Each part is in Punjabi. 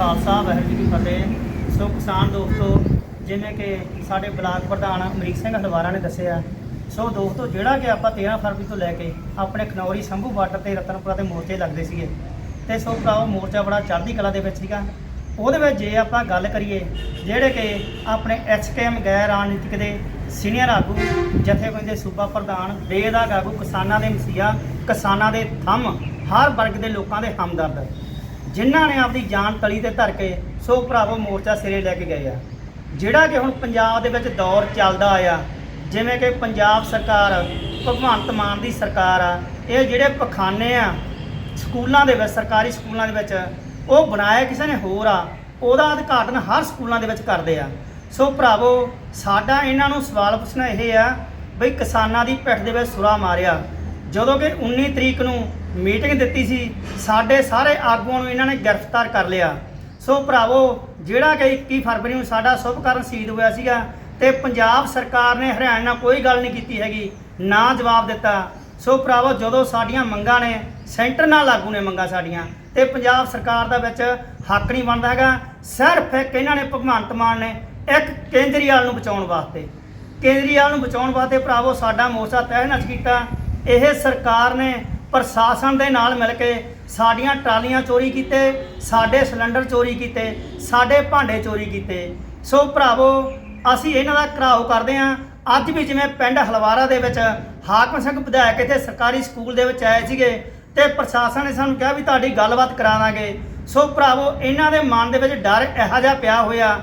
ਖਾਲਸਾ, ਵਾਹਿਗੁਰੂ ਜੀ ਕੀ ਫਤਿਹ। ਸੋ ਕਿਸਾਨ ਦੋਸਤੋ ਜਿਵੇਂ ਕਿ ਸਾਡੇ ਬਲਾਕ ਪ੍ਰਧਾਨ ਅਮਰੀਕ ਸਿੰਘ ਹਲਵਾਰਾ ਨੇ ਦੱਸਿਆ, ਸੋ ਦੋਸਤੋ ਜਿਹੜਾ ਕਿ ਆਪਾਂ 13 ਫਰਵਰੀ ਤੋਂ ਲੈ ਕੇ ਆਪਣੇ ਖਨੌਰੀ ਸੰਭੂ ਬਾਰਡਰ ਤੇ ਰਤਨਪੁਰਾ ਤੇ ਮੋਰਚੇ ਲੱਗਦੇ ਸੀਗੇ। ਤੇ ਸੋ ਭਰਾਓ ਮੋਰਚਾ ਬੜਾ ਚੜ੍ਹਦੀ ਕਲਾ ਦੇ ਵਿੱਚ ਸੀਗਾ। ਉਹਦੇ ਵਿੱਚ ਜੇ ਆਪਾਂ ਗੱਲ ਕਰੀਏ, ਜਿਹੜੇ ਕਿ ਆਪਣੇ ਐਚਕੇਐਮ ਗੈਰ ਰਾਜਨੀਤਿਕ ਦੇ ਸੀਨੀਅਰ ਆਗੂ, ਜਥੇਬੰਦੀ ਦੇ ਸੂਬਾ ਪ੍ਰਧਾਨ ਬੇਦਾਗ ਆਗੂ, ਕਿਸਾਨਾਂ ਦੇ ਮਸੀਹਾ, ਕਿਸਾਨਾਂ ਦੇ ਥੰਮ, ਹਰ ਵਰਗ ਦੇ ਲੋਕਾਂ ਦੇ ਹਮਦਰਦ। ਜਿਨ੍ਹਾਂ ਨੇ ਆਪਦੀ ਜਾਨ ਤਲੀ ਤੇ ਧਰ ਕੇ ਸੋ ਭਰਾਵੋ ਮੋਰਚਾ ਸਿਰੇ ਲੈ ਕੇ ਗਏ ਆ। ਜਿਹੜਾ ਕਿ ਹੁਣ ਪੰਜਾਬ ਦੇ ਵਿੱਚ ਦੌਰ ਚੱਲਦਾ ਆਇਆ, ਜਿਵੇਂ ਕਿ ਪੰਜਾਬ ਸਰਕਾਰ, ਭਗਵੰਤ ਮਾਨ ਦੀ ਸਰਕਾਰ ਆ, ਇਹ ਜਿਹੜੇ ਪਖਾਨੇ ਆ, ਸਕੂਲਾਂ ਦੇ ਵਿੱਚ, ਸਰਕਾਰੀ ਸਕੂਲਾਂ ਦੇ ਵਿੱਚ, ਉਹ ਬਣਾਇਆ ਕਿਸੇ ਨੇ ਹੋਰ ਆ, ਉਹਦਾ ਉਦਘਾਟਨ ਹਰ ਸਕੂਲਾਂ ਦੇ ਵਿੱਚ ਕਰਦੇ ਆ। ਸੋ ਭਰਾਵੋ, ਸਾਡਾ ਇਹਨਾਂ ਨੂੰ ਸਵਾਲ ਪੁੱਛਣਾ ਇਹ ਆ, ਬਈ ਕਿਸਾਨਾਂ ਦੀ ਪਿੱਠ ਦੇ ਵਿੱਚ ਸੁਰਾ ਮਾਰਿਆ ਜਦੋਂ ਕਿ 19 ਤਰੀਕ ਨੂੰ ਮੀਟਿੰਗ ਦਿੱਤੀ ਸੀ, ਸਾਡੇ ਸਾਰੇ ਆਗੂਆਂ ਨੂੰ ਇਹਨਾਂ ਨੇ ਗ੍ਰਿਫਤਾਰ ਕਰ ਲਿਆ। ਸੋ ਭਰਾਵੋ, ਜਿਹੜਾ ਕਿ 21 ਫਰਵਰੀ ਨੂੰ ਸਾਡਾ ਸ਼ੁਭਕਰਨ ਸ਼ਹੀਦ ਹੋਇਆ ਸੀਗਾ ਤੇ ਪੰਜਾਬ ਸਰਕਾਰ ਨੇ ਹਰਿਆਣਾ ਨਾਲ ਕੋਈ ਗੱਲ ਨਹੀਂ ਕੀਤੀ ਹੈਗੀ, ਨਾ ਜਵਾਬ ਦਿੱਤਾ। ਸੋ ਭਰਾਵੋ, ਜਦੋਂ ਸਾਡੀਆਂ ਮੰਗਾਂ ਨੇ, ਸੈਂਟਰ ਨਾਲ ਲਾਗੂ ਨੇ ਮੰਗਾਂ ਸਾਡੀਆਂ ਤੇ ਪੰਜਾਬ ਸਰਕਾਰ ਦਾ ਵਿੱਚ ਹੱਕ ਨਹੀਂ ਬਣਦਾ ਹੈਗਾ, ਸਿਰਫ ਇੱਕ ਇਹਨਾਂ ਨੇ ਭਗਵੰਤ ਮਾਨ ਨੇ ਇੱਕ ਕੇਂਦਰੀਵਾਲ ਨੂੰ ਬਚਾਉਣ ਵਾਸਤੇ। ਕੇਂਦਰੀਵਾਲ ਨੂੰ ਬਚਾਉਣ ਵਾਸਤੇ ਭਰਾਵੋ, ਸਾਡਾ ਮੋਰਚਾ ਤਹਿ ਨੱਚ ਕੀਤਾ। ਇਹ ਸਰਕਾਰ ਨੇ ਪ੍ਰਸ਼ਾਸਨ ਦੇ ਨਾਲ ਮਿਲ ਕੇ ਸਾਡੀਆਂ ਟਰਾਲੀਆਂ ਚੋਰੀ ਕੀਤੇ, ਸਾਡੇ ਸਿਲੰਡਰ ਚੋਰੀ ਕੀਤੇ, ਸਾਡੇ ਭਾਂਡੇ ਚੋਰੀ ਕੀਤੇ। ਸੋ ਭਰਾਵੋ, ਅਸੀਂ ਇਹਨਾਂ ਦਾ ਘਰਾਓ ਕਰਦੇ ਹਾਂ। ਅੱਜ ਵੀ ਜਿਵੇਂ ਪਿੰਡ ਹਲਵਾਰਾ ਦੇ ਵਿੱਚ ਹਾਕਮ ਸਿੰਘ ਵਿਧਾਇਕ ਇੱਥੇ ਸਰਕਾਰੀ ਸਕੂਲ ਦੇ ਵਿੱਚ ਆਏ ਸੀਗੇ ਤੇ ਪ੍ਰਸ਼ਾਸਨ ਨੇ ਸਾਨੂੰ ਕਿਹਾ ਵੀ ਤੁਹਾਡੀ ਗੱਲਬਾਤ ਕਰਾਵਾਂਗੇ ਸੋ ਭਰਾਵੋ, ਇਹਨਾਂ ਦੇ ਮਨ ਦੇ ਵਿੱਚ ਡਰ ਇਹੋ ਜਿਹਾ ਪਿਆ ਹੋਇਆ।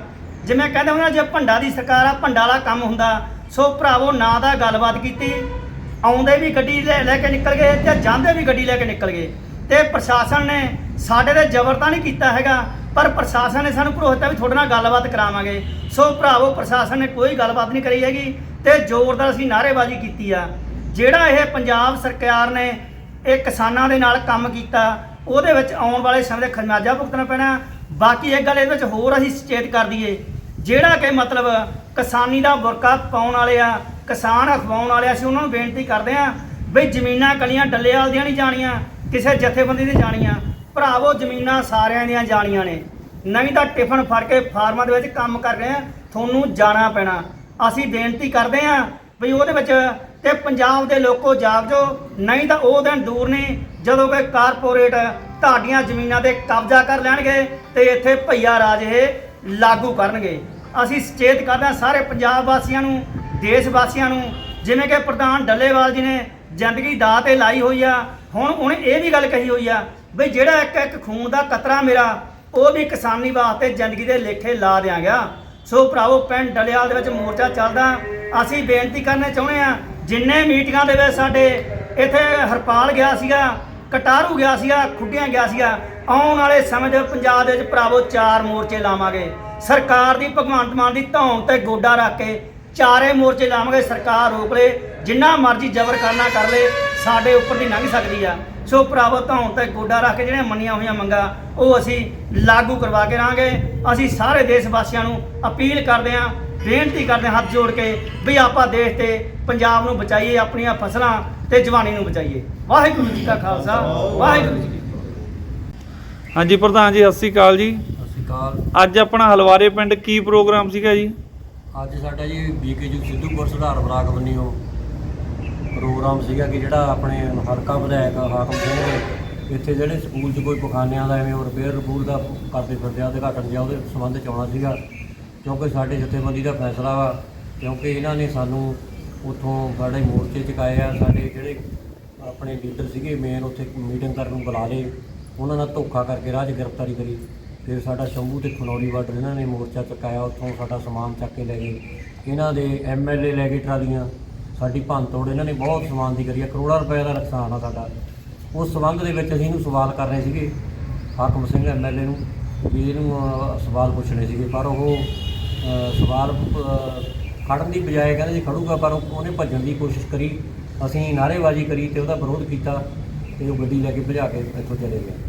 ਜਿਵੇਂ ਕਹਿੰਦੇ ਹੁੰਦੇ ਜੇ ਭੰਡਾ ਦੀ ਸਰਕਾਰ ਆ, ਭੰਡਾ ਵਾਲਾ ਕੰਮ ਹੁੰਦਾ। ਸੋ ਭਰਾਵੋ, ਨਾ ਦਾ ਗੱਲਬਾਤ ਕੀਤੀ ਆਉਂਦੇ ਵੀ ਗੱਡੀ ਲੈ ਲੈ ਕੇ ਨਿਕਲ ਗਏ ਤੇ ਜਾਂਦੇ ਵੀ ਗੱਡੀ ਲੈ ਕੇ ਨਿਕਲ ਗਏ। ਤੇ ਪ੍ਰਸ਼ਾਸਨ ਨੇ ਸਾਡੇ ਤੇ ਜ਼ਬਰ ਤਾਂ ਨਹੀਂ ਕੀਤਾ ਹੈਗਾ, ਪਰ ਪ੍ਰਸ਼ਾਸਨ ਨੇ ਸਾਨੂੰ ਭਰੋਸਾ ਵੀ ਤੁਹਾਡੇ ਨਾਲ ਗੱਲਬਾਤ ਕਰਾਵਾਂਗੇ। ਸੋ ਭਰਾਵੋ, ਪ੍ਰਸ਼ਾਸਨ ਨੇ ਕੋਈ ਗੱਲਬਾਤ ਨਹੀਂ ਕਰੀ ਹੈਗੀ ਤੇ ਜ਼ੋਰਦਾਰ ਅਸੀਂ ਨਾਅਰੇਬਾਜ਼ੀ ਕੀਤੀ ਆ। ਜਿਹੜਾ ਇਹ ਪੰਜਾਬ ਸਰਕਾਰ ਨੇ ਇਹ ਕਿਸਾਨਾਂ ਦੇ ਨਾਲ ਕੰਮ ਕੀਤਾ, ਉਹਦੇ ਵਿੱਚ ਆਉਣ ਵਾਲੇ ਸਮੇਂ ਦੇ ਖਰਮਾਜਾ ਭੁਗਤਣਾ ਪੈਣਾ। ਬਾਕੀ ਇੱਕ ਗੱਲ ਇਹਦੇ ਵਿੱਚ ਹੋਰ ਅਸੀਂ ਸੁਚੇਤ ਕਰ ਦਈਏ। ਜਿਹੜਾ ਕਿ ਮਤਲਬ ਕਿਸਾਨੀ ਦਾ ਬੁਰਕਾ ਪਾਉਣ ਵਾਲੇ ਆ ਕਿਸਾਨ ਅਖਵਾਉਣ ਵਾਲੇ ਆ, ਅਸੀਂ ਉਹਨਾਂ ਨੂੰ ਬੇਨਤੀ ਕਰਦੇ ਆ ਵੀ ਜ਼ਮੀਨਾਂ ਕਲੀਆਂ ਡੱਲੇਵਾਲ ਦੀਆਂ ਨਹੀਂ ਜਾਣੀਆਂ ਕਿਸੇ ਜਥੇਬੰਦੀ ਦੀ ਜਾਣੀਆਂ। ਭਰਾਵੋ ਜ਼ਮੀਨਾਂ ਸਾਰਿਆਂ ਦੀਆਂ ਜਾਣੀਆਂ ਨੇ। ਨਹੀਂ ਤਾਂ ਟਿਫਨ ਫੜ ਕੇ ਫਾਰਮਾਂ ਦੇ ਵਿੱਚ ਕੰਮ ਕਰ ਰਹੇ ਆ ਤੁਹਾਨੂੰ ਜਾਣਾ ਪੈਣਾ। ਅਸੀਂ ਬੇਨਤੀ ਕਰਦੇ ਆ ਵੀ ਉਹਦੇ ਵਿੱਚ ਤੇ ਪੰਜਾਬ ਦੇ ਲੋਕੋ ਜਾਗ ਜੋ ਨਹੀਂ ਤਾਂ ਉਹ ਦਿਨ ਦੂਰ ਨੇ ਜਦੋਂ ਕਿ ਕਾਰਪੋਰੇਟ ਤੁਹਾਡੀਆਂ ਜ਼ਮੀਨਾਂ ਤੇ ਕਬਜ਼ਾ ਕਰ ਲੈਣਗੇ ਤੇ ਇੱਥੇ ਭਈਆ ਰਾਜ ਇਹ ਲਾਗੂ ਕਰਨਗੇ। ਅਸੀਂ ਸੁਚੇਤ ਕਰਦੇ ਹਾਂ ਸਾਰੇ ਪੰਜਾਬ ਵਾਸੀਆਂ ਨੂੰ ਦੇਸ਼ ਵਾਸੀਆਂ ਨੂੰ, ਜਿਵੇਂ ਕਿ ਪ੍ਰਧਾਨ ਡੱਲੇਵਾਲ ਜੀ ਨੇ ਜ਼ਿੰਦਗੀ ਦਾ ਤੇ ਲਾਈ ਹੋਈ ਆ, ਹੁਣ ਉਹਨੇ ਇਹ ਵੀ ਗੱਲ ਕਹੀ ਹੋਈ ਆ, ਬਈ ਜਿਹੜਾ ਇੱਕ ਇੱਕ ਖੂਨ ਦਾ ਕਤਰਾ ਮੇਰਾ, ਉਹ ਵੀ ਕਿਸਾਨੀ ਵਾਸਤੇ ਜ਼ਿੰਦਗੀ ਦੇ ਲੇਖੇ ਲਾ ਦਿਆਂਗਾ। ਸੋ ਭਰਾਵੋ, ਪਿੰਡ ਡਲਿਆਲ ਦੇ ਵਿੱਚ ਮੋਰਚਾ ਚੱਲਦਾ, ਅਸੀਂ ਬੇਨਤੀ ਕਰਨੇ ਚਾਹੁੰਦੇ ਆ, ਜਿੰਨੇ ਮੀਟਿੰਗਾਂ ਦੇ ਵਿੱਚ ਸਾਡੇ ਇੱਥੇ ਹਰਪਾਲ ਗਿਆ ਸੀਗਾ, ਕਟਾਰੂ ਗਿਆ ਸੀਗਾ, ਖੁੱਡੀਆਂ ਗਿਆ ਸੀਗਾ, ਆਉਣ ਵਾਲੇ ਸਮੇਂ ਦੇ ਪੰਜਾਬ ਦੇ ਵਿੱਚ ਭਰਾਵੋ ਚਾਰ ਮੋਰਚੇ ਲਾਵਾਂਗੇ। ਸਰਕਾਰ ਦੀ ਭਗਵੰਤ ਮਾਨ ਦੀ ਧੌਣ ਤੇ ਗੋਡਾ ਰੱਖ ਕੇ ਚਾਰੇ ਮੋਰਚੇ ਲਾਵਾਂਗੇ ਸਰਕਾਰ ਰੋਕ ਲੇ ਜਿੰਨਾ ਮਰਜ਼ੀ ਜ਼ਬਰ ਕਰਨਾ ਕਰ ਲੇ ਸਾਡੇ ਉੱਪਰ ਦੀ ਲੰਘ ਸਕਦੀ ਆ। ਸੋ ਭਰਾਵੋ ਧੌਣ ਤੇ ਗੋਡਾ ਰੱਖ ਕੇ ਜਿਹੜੀਆਂ ਮੰਨੀਆਂ ਹੋਈਆਂ ਮੰਗਾਂ ਉਹ ਅਸੀਂ ਲਾਗੂ ਕਰਵਾ ਕੇ ਰਹਾਂਗੇ ਅਸੀਂ ਸਾਰੇ ਦੇਸ਼ ਵਾਸੀਆਂ ਨੂੰ ਅਪੀਲ ਕਰਦੇ ਹਾਂ ਬੇਨਤੀ ਕਰਦੇ ਹਾਂ ਹੱਥ ਜੋੜ ਕੇ ਵੀ ਆਪਾਂ ਦੇਸ਼ ਤੇ ਪੰਜਾਬ ਨੂੰ ਬਚਾਈਏ ਆਪਣੀਆਂ ਫਸਲਾਂ ਤੇ ਜਵਾਨੀ ਨੂੰ ਬਚਾਈਏ। ਵਾਹਿਗੁਰੂ ਜੀ ਕਾ ਖਾਲਸਾ ਵਾਹਿਗੁਰੂ ਜੀ ਕੀ ਫਤਿਹ। ਹਾਂਜੀ ਪ੍ਰਧਾਨ ਜੀ ਸਤਿ ਸ਼੍ਰੀ ਅਕਾਲ ਜੀ। ਸਤਿ ਸ਼੍ਰੀ ਅਕਾਲ। ਅੱਜ ਆਪਣਾ ਹਲਵਾਰੇ ਪਿੰਡ ਕੀ ਪ੍ਰੋਗਰਾਮ ਸੀਗਾ ਜੀ? ਅੱਜ ਸਾਡਾ ਜੀ ਬੀਕੇਯੂ ਸਿੱਧੂਪੁਰ ਸੁਧਾਰ ਬਲਾਕ ਬੰਨਿਓ ਪ੍ਰੋਗਰਾਮ ਸੀਗਾ ਕਿ ਜਿਹੜਾ ਆਪਣੇ ਹਲਕਾ ਵਿਧਾਇਕ ਹਾਕਮ ਸਿੰਘ ਇੱਥੇ ਜਿਹੜੇ ਸਕੂਲ 'ਚ ਕੋਈ ਪਖਾਨਿਆਂ ਦਾ ਐਵੇਂ ਰਿਪੇਅਰ ਰਿਪੂਰ ਦਾ ਕਰਦੇ ਫਿਰਦੇ ਆ, ਉਦਘਾਟਨ ਜਿਹਾ ਉਹਦੇ ਸੰਬੰਧ 'ਚ ਆਉਣਾ ਸੀਗਾ। ਕਿਉਂਕਿ ਸਾਡੇ ਜਥੇਬੰਦੀ ਦਾ ਫੈਸਲਾ ਵਾ, ਕਿਉਂਕਿ ਇਹਨਾਂ ਨੇ ਸਾਨੂੰ ਉੱਥੋਂ ਸਾਡੇ ਮੋਰਚੇ ਚੁਕਾਏ ਆ ਸਾਡੇ ਜਿਹੜੇ ਆਪਣੇ ਲੀਡਰ ਸੀਗੇ ਮੇਨ ਉੱਥੇ ਮੀਟਿੰਗ ਕਰਨ ਨੂੰ ਬੁਲਾ ਲਏ। ਉਹਨਾਂ ਨਾਲ ਧੋਖਾ ਕਰਕੇ ਰਾਹ 'ਚ ਗ੍ਰਿਫਤਾਰੀ ਕਰੀ। ਫਿਰ ਸਾਡਾ ਸ਼ੰਭੂ ਤੇ ਖਨੌਰੀ ਬਾਰਡਰ ਇਹਨਾਂ ਨੇ ਮੋਰਚਾ ਚੁਕਾਇਆ ਉੱਥੋਂ ਸਾਡਾ ਸਮਾਨ ਚੱਕ ਕੇ ਲੈ ਗਏ। ਇਹਨਾਂ ਦੇ ਐਮਐਲਏ ਲੈ ਗਏ ਟਰਾਲੀਆਂ। ਸਾਡੀ ਭੰਨਤੋੜ ਇਹਨਾਂ ਨੇ ਬਹੁਤ ਸਮਾਨ ਦੀ ਕਰੀ ਆ ਕਰੋੜਾਂ ਰੁਪਏ ਦਾ ਨੁਕਸਾਨ ਆ ਸਾਡਾ। ਉਸ ਸੰਬੰਧ ਦੇ ਵਿੱਚ ਅਸੀਂ ਇਹਨੂੰ ਸਵਾਲ ਕਰ ਰਹੇ ਸੀਗੇ ਹਾਕਮ ਸਿੰਘ ਐਮਐਲਏ ਨੂੰ ਵੀ ਇਹਨੂੰ ਸਵਾਲ ਪੁੱਛਣੇ ਸੀਗੇ। ਪਰ ਉਹ ਸਵਾਲ ਅਹ, ਖੜਨ ਦੀ ਬਜਾਏ ਕਹਿੰਦੇ ਜੀ ਖੜੂਗਾ ਪਰ ਉਹਨੇ ਭੱਜਣ ਦੀ ਕੋਸ਼ਿਸ਼ ਕਰੀ। ਅਸੀਂ ਨਾਅਰੇਬਾਜ਼ੀ ਕਰੀ ਤੇ ਉਹਦਾ ਵਿਰੋਧ ਕੀਤਾ ਤੇ ਉਹ ਗੱਡੀ ਲੈ ਕੇ ਭਜਾ ਕੇ ਇੱਥੋਂ ਚਲੇ ਗਏ।